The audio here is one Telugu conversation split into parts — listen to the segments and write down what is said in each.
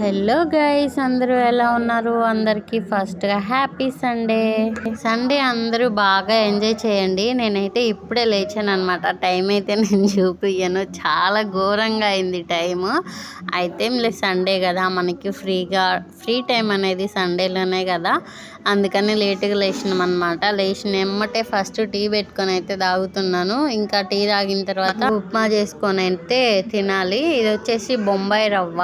హలో గైస్ అందరూ ఎలా ఉన్నారు? అందరికీ ఫస్ట్గా హ్యాపీ సండే. సండే అందరూ బాగా ఎంజాయ్ చేయండి. నేనైతే ఇప్పుడే లేచాను అనమాట టైం అయితే నేను చూపించాను చాలా ఘోరంగా అయింది టైము. అయితే లేదు సండే కదా. మనకి ఫ్రీగా ఫ్రీ టైం అనేది సండేలోనే కదా. అందుకని లేటుగా లేచినాం అనమాట లేచిన ఎమ్మటే ఫస్ట్ టీ పెట్టుకొని అయితే తాగుతున్నాను. ఇంకా టీ తాగిన తర్వాత ఉప్మా చేసుకొని అయితే తినాలి. ఇది వచ్చేసి బొంబాయి రవ్వ.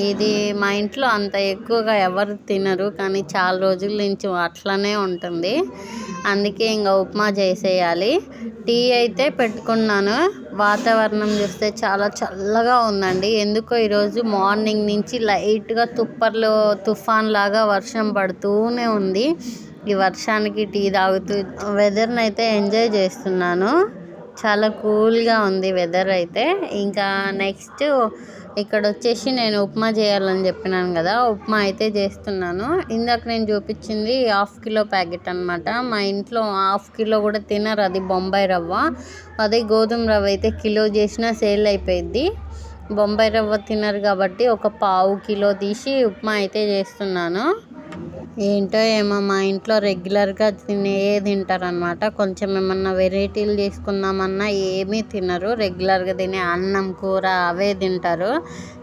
ఇది మా ఇంట్లో అంత ఎక్కువగా ఎవరు తినరు కానీ చాలా రోజుల నుంచి అట్లనే ఉంటుంది. అందుకే ఇంకా ఉప్మా చేసేయాలి. టీ అయితే పెట్టుకున్నాను. వాతావరణం చూస్తే చాలా చల్లగా ఉందండి. ఎందుకో ఈరోజు మార్నింగ్ నుంచి లైట్గా తుప్పర్లు తుఫాన్ లాగా వర్షం పడుతూనే ఉంది. ఈ వర్షానికి టీ తాగుతూ వెదర్ని అయితే ఎంజాయ్ చేస్తున్నాను. చాలా కూల్గా ఉంది వెదర్ అయితే. ఇంకా నెక్స్ట్ ఇక్కడ వచ్చేసి నేను ఉప్మా చేయాలని చెప్పినాను కదా ఉప్మా అయితే చేస్తున్నాను. ఇందాక నేను చూపించింది హాఫ్ కిలో ప్యాకెట్ అనమాట మా ఇంట్లో హాఫ్ కిలో కూడా తినరు అది బొంబాయి రవ్వ. అదే గోధుమ రవ్వ అయితే కిలో చేసినా సేల్ అయిపోయింది బొంబాయి రవ్వ తినరు కాబట్టి ఒక పావు కిలో తీసి ఉప్మా అయితే చేస్తున్నాను. ఏంటో ఏమో మా ఇంట్లో రెగ్యులర్గా తినే తింటారనమాట కొంచెం ఏమన్నా వెరైటీలు చేసుకుందామన్నా ఏమీ తినరు. రెగ్యులర్గా తినే అన్నం కూర అవే తింటారు.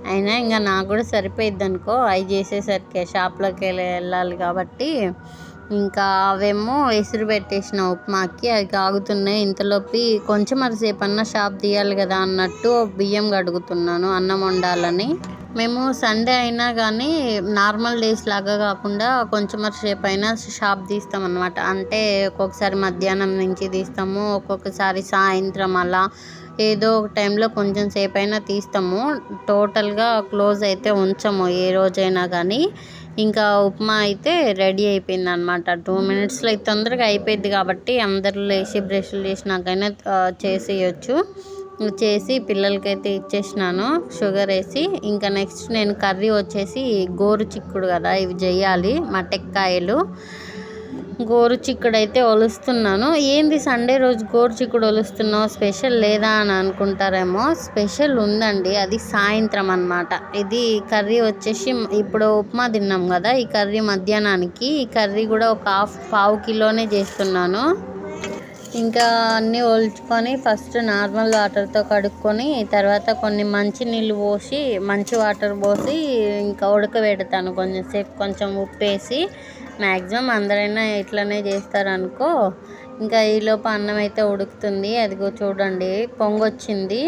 అయినా ఇంకా నాకు కూడా సరిపోయిద్ది అనుకో అవి చేసేసరికి షాప్లోకి వెళ్ళి వెళ్ళాలి కాబట్టి ఇంకా అవేమో ఎసురు పెట్టేసిన ఉప్మాకి అవి కాగుతున్నాయి. ఇంతలోపి కొంచెం అరసేపు అన్న షాప్ తీయాలి కదా అన్నట్టు బియ్యం కడుగుతున్నాను అన్నం వండాలని. మేము సండే అయినా కానీ నార్మల్ డేస్ లాగా కాకుండా కొంచెం సేపు అయినా షాప్ తీస్తాం అనమాట అంటే ఒక్కొక్కసారి మధ్యాహ్నం నుంచి తీస్తాము ఒక్కొక్కసారి సాయంత్రం అలా ఏదో ఒక టైంలో కొంచెం సేపు అయినా తీస్తాము. టోటల్గా క్లోజ్ అయితే ఉంచము ఏ రోజైనా కానీ ఇంకా ఉప్మా అయితే రెడీ అయిపోయింది అనమాట టూ మినిట్స్లో తొందరగా అయిపోయింది కాబట్టి అందరూ లేచి బ్రష్లు చేసినాకైనా చేసేయచ్చు. చేసి పిల్లలకైతే ఇచ్చేసినాను షుగర్ వేసి. ఇంకా నెక్స్ట్ నేను కర్రీ వచ్చేసి గోరు చిక్కుడు కదా ఇవి చేయాలి మటెక్కాయలు గోరు చిక్కుడు అయితే ఒలుస్తున్నాను. ఏంది సండే రోజు గోరు చిక్కుడు ఒలుస్తున్నావు? స్పెషల్ లేదా అని అనుకుంటారేమో. స్పెషల్ ఉందండి అది సాయంత్రం అనమాట ఇది కర్రీ వచ్చేసి ఇప్పుడు ఉప్మా తిన్నాం కదా ఈ కర్రీ మధ్యాహ్నానికి. ఈ కర్రీ కూడా ఒక హాఫ్ పావు కిలోనే చేస్తున్నాను. ఇంకా అన్నీ ఒలుచుకొని ఫస్ట్ నార్మల్ వాటర్తో కడుక్కొని తర్వాత కొన్ని మంచి నీళ్ళు పోసి మంచి వాటర్ పోసి ఇంకా ఉడకబెడతాను కొంచెంసేపు కొంచెం ఉప్పు వేసి మ్యాక్సిమం అందరైనా ఇట్లనే చేస్తారనుకో. ఇంకా ఈలోపు అన్నం అయితే ఉడుకుతుంది. అదిగో చూడండి పొంగొచ్చింది.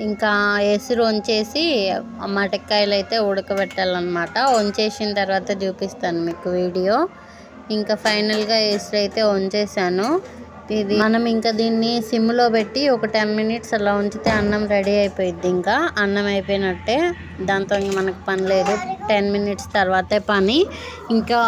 ఇంకా ఎసురు వంచేసి మటక్కాయలు అయితే ఉడకబెట్టాలన్నమాట. వంచేసిన తర్వాత చూపిస్తాను మీకు వీడియో. ఇంకా ఫైనల్గా ఎసురు అయితే వంచేసాను ఇది. మనం ఇంకా దీన్ని సిమ్లో పెట్టి ఒక టెన్ మినిట్స్ అలా ఉంచితే అన్నం రెడీ అయిపోయింది ఇంకా. అన్నం అయిపోయినట్టే దాంతో ఇంక మనకు పని లేదు. టెన్ మినిట్స్ తర్వాతే పని. ఇంకా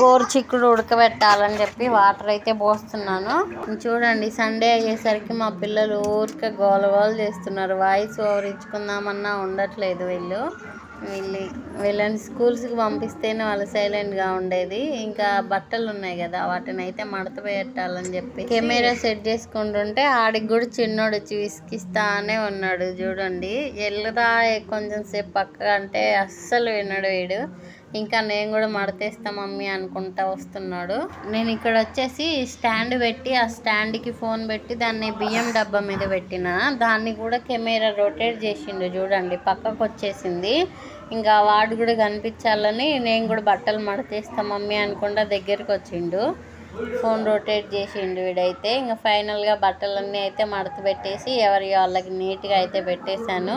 గోరు చిక్కుడు ఉడకబెట్టాలని చెప్పి వాటర్ అయితే పోస్తున్నాను. చూడండి సండే అయ్యేసరికి మా పిల్లలు ఊరికే గోలగోలు చేస్తున్నారు. వాయిస్ ఓవర్ ఇచ్చుకుందామన్నా ఉండట్లేదు వీళ్ళు. వెళ్ళి వీళ్ళని స్కూల్స్కి పంపిస్తేనే వాళ్ళు సైలెంట్గా ఉండేది. ఇంకా బట్టలు ఉన్నాయి కదా వాటిని అయితే మడత పెట్టాలని చెప్పి కెమెరా సెట్ చేసుకుంటుంటే ఆడికి కూడా చిన్నోడు వచ్చి విసికిస్తానే ఉన్నాడు చూడండి. ఎల్లరా కొంచెం సేపు పక్క అంటే అస్సలు విన్నాడు వీడు. ఇంకా నేను కూడా మడతేస్తా మమ్మీ అనుకుంటా వస్తున్నాడు. నేను ఇక్కడ వచ్చేసి స్టాండ్ పెట్టి ఆ స్టాండ్కి ఫోన్ పెట్టి దాన్ని బియ్యం డబ్బా మీద పెట్టిన. దాన్ని కూడా కెమెరా రొటేట్ చేసిండు చూడండి పక్కకు వచ్చేసింది. ఇంకా వాడు కూడా కనిపించాలని నేను కూడా బట్టలు మడతేస్తా మమ్మీ అనుకుంటా దగ్గరికి వచ్చిండు. ఫోన్ రొటేట్ చేసిండు వీడైతే. ఇంకా ఫైనల్గా బట్టలన్నీ అయితే మడత పెట్టేసి ఎవరి వాళ్ళకి నీట్గా అయితే పెట్టేశాను.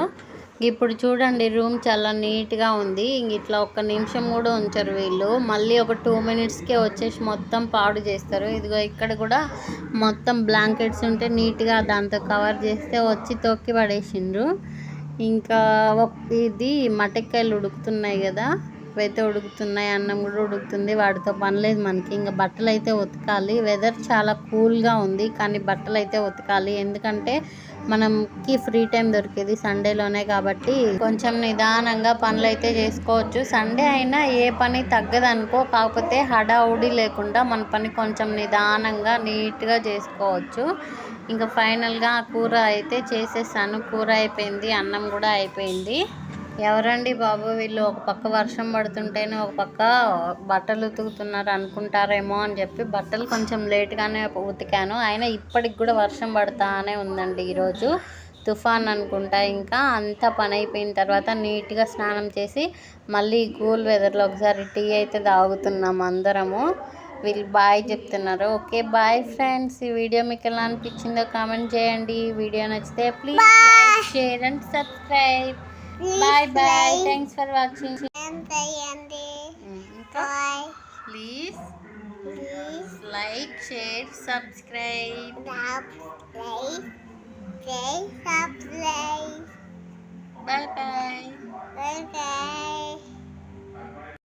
ఇప్పుడు చూడండి రూమ్ చాలా నీట్గా ఉంది. ఇట్లా ఒక్క నిమిషం కూడా ఉంచరు వీళ్ళు. మళ్ళీ ఒక టూ మినిట్స్కే వచ్చేసి మొత్తం పాడు చేస్తారు. ఇదిగో ఇక్కడ కూడా మొత్తం బ్లాంకెట్స్ ఉంటే నీట్గా దాంతో కవర్ చేస్తే వచ్చి తొక్కి పడేసిండ్రు ఇంకా ఇది మటక్కాయలు ఉడుకుతున్నాయి కదా. అయితే ఉడుకుతున్నాయి అన్నం కూడా ఉడుకుతుంది. వాటితో పనిలేదు మనకి. ఇంకా బట్టలు అయితే ఉతకాలి. వెదర్ చాలా కూల్గా ఉంది కానీ బట్టలు అయితే ఉతకాలి. ఎందుకంటే మనకి ఫ్రీ టైం దొరికేది సండేలోనే కాబట్టి కొంచెం నిదానంగా పనులు అయితే చేసుకోవచ్చు. సండే అయినా ఏ పని తగ్గదనుకో కాకపోతే హడావుడి లేకుండా మన పని కొంచెం నిదానంగా నీట్గా చేసుకోవచ్చు. ఇంకా ఫైనల్గా కూర అయితే చేసేసాను. కూర అయిపోయింది అన్నం కూడా అయిపోయింది. ఎవరండి బాబు వీళ్ళు? ఒక పక్క వర్షం పడుతుంటేనే ఒక పక్క బట్టలు ఉతుకుతున్నారు అనుకుంటారేమో అని చెప్పి బట్టలు కొంచెం లేట్గానే ఉతికాను. అయినా ఇప్పటికి కూడా వర్షం పడతానే ఉందండి ఈరోజు. తుఫాన్ అనుకుంటా ఇంకా అంతా పని అయిపోయిన తర్వాత నీట్గా స్నానం చేసి మళ్ళీ కూల్ వెదర్లో ఒకసారి టీ అయితే తాగుతున్నాం అందరము. వీళ్ళు బాయ్ చెప్తున్నారు. Okay bye friends. ఈ వీడియో మీకు ఎలా అనిపించిందో కామెంట్ చేయండి. వీడియో నచ్చితే please like share and subscribe. Bye bye thanks for watching ఇంకా please like share subscribe bye bye Bye bye.